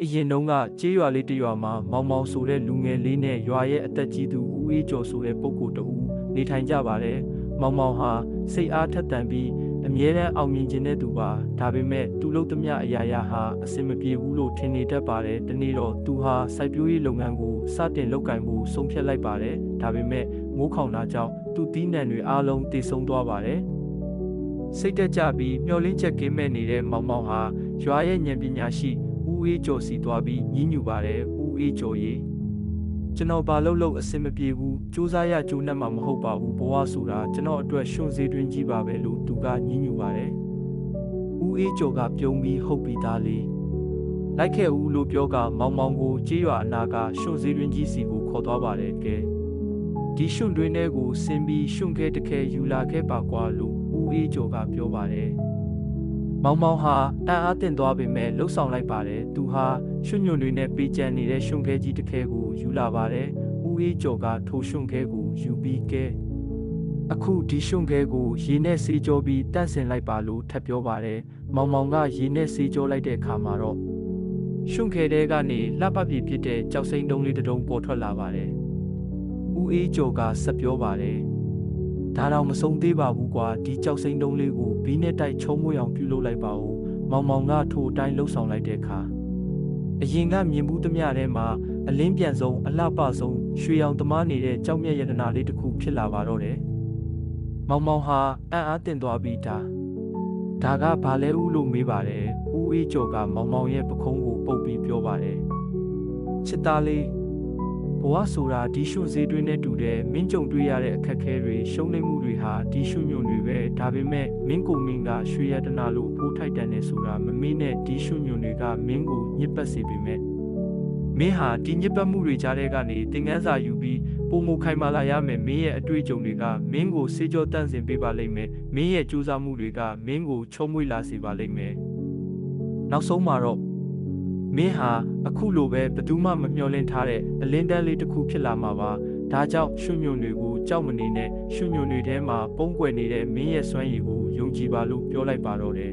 အရင်တုန်းကကြေးရွာလေးတစ်ရွာမှာမောင်မောင်ဆိုတဲ့လူငယ်လေးနဲ့ရွာရဲ့အသက်ကြီးသူဦးအေးကျော်ဆိုတဲ့ပုဂ္ဂိုလ်တဦးနေထိုင်ကြပါတယ်။မောင်မောင်ဟာစိတ်အားထက်သန်ပြီးအမြဲတမ်းအောင်မြင်ခြင်းတဲ့သူပါ။ဒါပေမဲ့သူလုပ်သမျှအရာရာဟာအဆင်မပြေဘူးလို့ထင်နေတတ်ပါတယ်။ဒီနေ့တော့သူဟာစိုက်ပျိုးရေးလုပ်ငန်းကိုစတင်လုပ်ကိုင်ဖို့ဆုံးဖြတ်လိုက်ပါတယ်။ဒါပေမဲ့မိုးခေါင်တာကြောင့်သူတီးနှံတွေအားလုံးတည်ဆုံသွားပါတယ်။စိတ်တက်ကြပြီးမျောလင်းချက်ကင်းမဲ့နေတဲ့မောင်မောင်ဟာရွာရဲ့ဉာဏ်ပညာရှိ ဦးအေးကျော်စီသွားပြီးညှဉ်းညူပါတယ်ဦးအေးကျော်ရေကျွန်တော်ဘာလို့လို့အဆင်မပြေဘူးစူးစမ်းရကြိုးနှက်မှာမဟုတ်ပါဘူးဘဝဆိုတာကျွန်တော်အတွက်ရှွန့်စေးတွင်းကြီးပါပဲလို့သူကညှဉ်းညူပါတယ်ဦးအေးကျော်ကပြုံးပြီးဟုတ်ပြီးသားလေးလိုက်ခဲ့ဦးလို့ပြောကမောင်မောင်ကိုကြေးရွာအနာကရှွန့်စေးတွင်းကြီးစီကိုခေါ်သွားပါတယ်ကဲဒီရှွန့်တွင်းထဲကိုဆင်းပြီးရှွန့်ခဲတခဲယူလာခဲ့ပါကွာလို့ဦးအေးကျော်ကပြောပါတယ် မောင်မောင်ဟာတန်အားတင်သွားပေမဲ့လှုပ်ဆောင်လိုက်ပါတယ်သူဟာရွှွညွန့်တွေနဲ့ပေးကြံနေတဲ့ရွှွန်ခဲကြီးတစ်ခဲကိုယူလာပါတယ်ဦးအေးကျော်ကထိုရွှွန်ခဲကိုယူပြီးကဲအခုဒီရွှွန်ခဲကိုရေနဲ့ဆေးကြောပြီးတန့်စင်လိုက်ပါလို့ထပ်ပြောပါတယ်မောင်မောင်ကရေနဲ့ဆေးကြောလိုက်တဲ့အခါမှာတော့ရွှွန်ခဲတဲကနေလှပပြည့်ဖြစ်တဲ့ကြောက်စိမ့်တုံးလေးတစ်တုံးပေါ်ထွက်လာပါတယ်ဦးအေးကျော်ကဆက်ပြောပါတယ် ဒါတော့မဆုံးသေးပါဘူးကွာဒီကြောက်စိမ့်တုံးလေးကိုဘီးနဲ့တိုက်ချုံမွေအောင်ပြုလုပ်လိုက်ပါဦးမောင်မောင်ကထိုအတိုင်းလှုပ်ဆောင်လိုက်တဲ့အခါအရင်ကမြင်မှုသမျှထဲမှာအလင်းပြန်ဆုံးအလှပဆုံးရွှေရောင်သမားနေတဲ့ကြောက်မြတ်ရတနာလေးတစ်ခုဖြစ်လာပါတော့တယ်မောင်မောင်ဟာအံ့အားတင်သွားပြီးဒါဒါကဘာလဲဦးလို့မေးပါတယ်ဦးအေးကျော်ကမောင်မောင်ရဲ့ပခုံးကိုပုတ်ပြီးပြောပါတယ်ချစ်သားလေး ဘဝဆိုတာဒီရှုဈေးတွင်းနဲ့တူတဲ့မင်းကြုံတွေ့ရတဲ့အခက်အခဲတွေရှုံးနိမ့်မှုတွေဟာဒီရှုညွန့်တွေပဲဒါပေမဲ့မင်းကိုမင်းကရွှေရတနာလို့ဖိုးထိုက်တန်နေဆိုတာမမေ့နဲ့ဒီရှုညွန့်တွေကမင်းကိုညစ်ပတ်စေပေမဲ့မင်းဟာဒီညစ်ပတ်မှုတွေကြားထဲကနေသင်ခန်းစာယူပြီးပုံမခိုင်မာလာရမယ်မင်းရဲ့အတွေ့အကြုံတွေကမင်းကိုစေကြောတန့်စင်ပေးပါလိမ့်မယ်မင်းရဲ့ကြိုးစားမှုတွေကမင်းကိုချုံမွေ့လာစေပါလိမ့်မယ်နောက်ဆုံးမှာတော့ မင်းဟာအခုလိုပဲဘယ်သူမှမမျှော်လင့်ထားတဲ့အလင်းတန်းလေးတစ်ခုဖြစ်လာမှာပါဒါကြောင့်ရွှွညွန်တွေကိုကြောက်မနေနဲ့ရွှွညွန်တွေထဲမှာပုံကွယ်နေတဲ့မင်းရဲ့စွမ်းရည်ကိုယုံကြည်ပါလို့ပြောလိုက်ပါတော့တယ်